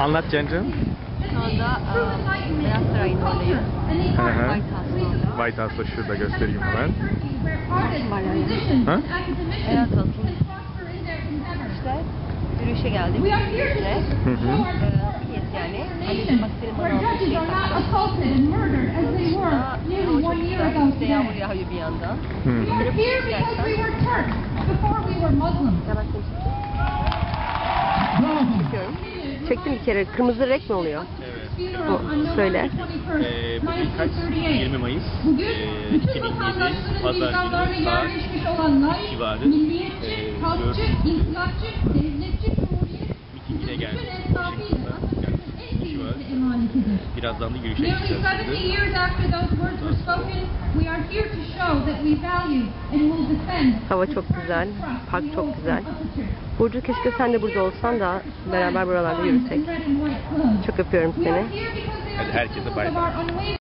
Anlat Can'cığım. Şu anda e, Beyaz Saray'ın oradayım. Hı hı. White House'da. White House'da şurada göstereyim hemen. Ha? Beyaz House'un işte yürüyüşe geldim. Yürüyüşe. Hı hı. Ee, yani. Hani bak senin bana aldığın şeyi takacağım. assaulted and murdered as they were Aa, nearly hava çok one year güzel. ago İşte yağmur today. yağıyor bir yandan. Hı. We are here because we were Çektim bir kere. Kırmızı renk mi oluyor? On November Söyle. 21st, Ee, bugün kaç? 1938. 20 Mayıs Bugün ee, bütün 2007 vatandaşların Pazar günü saat civarı, milliyetçi, e, halkçı, inkılapçı, devletçi, cumhuriyet, mitingine geldi. Washington'da. Yani. Birazdan da yürüyüşe Nearly Hava çok güzel. Park çok güzel. Burcu keşke sen de burada olsan da beraber buralarda yürüsek. Çok öpüyorum seni. Hadi herkese bay bay. bay.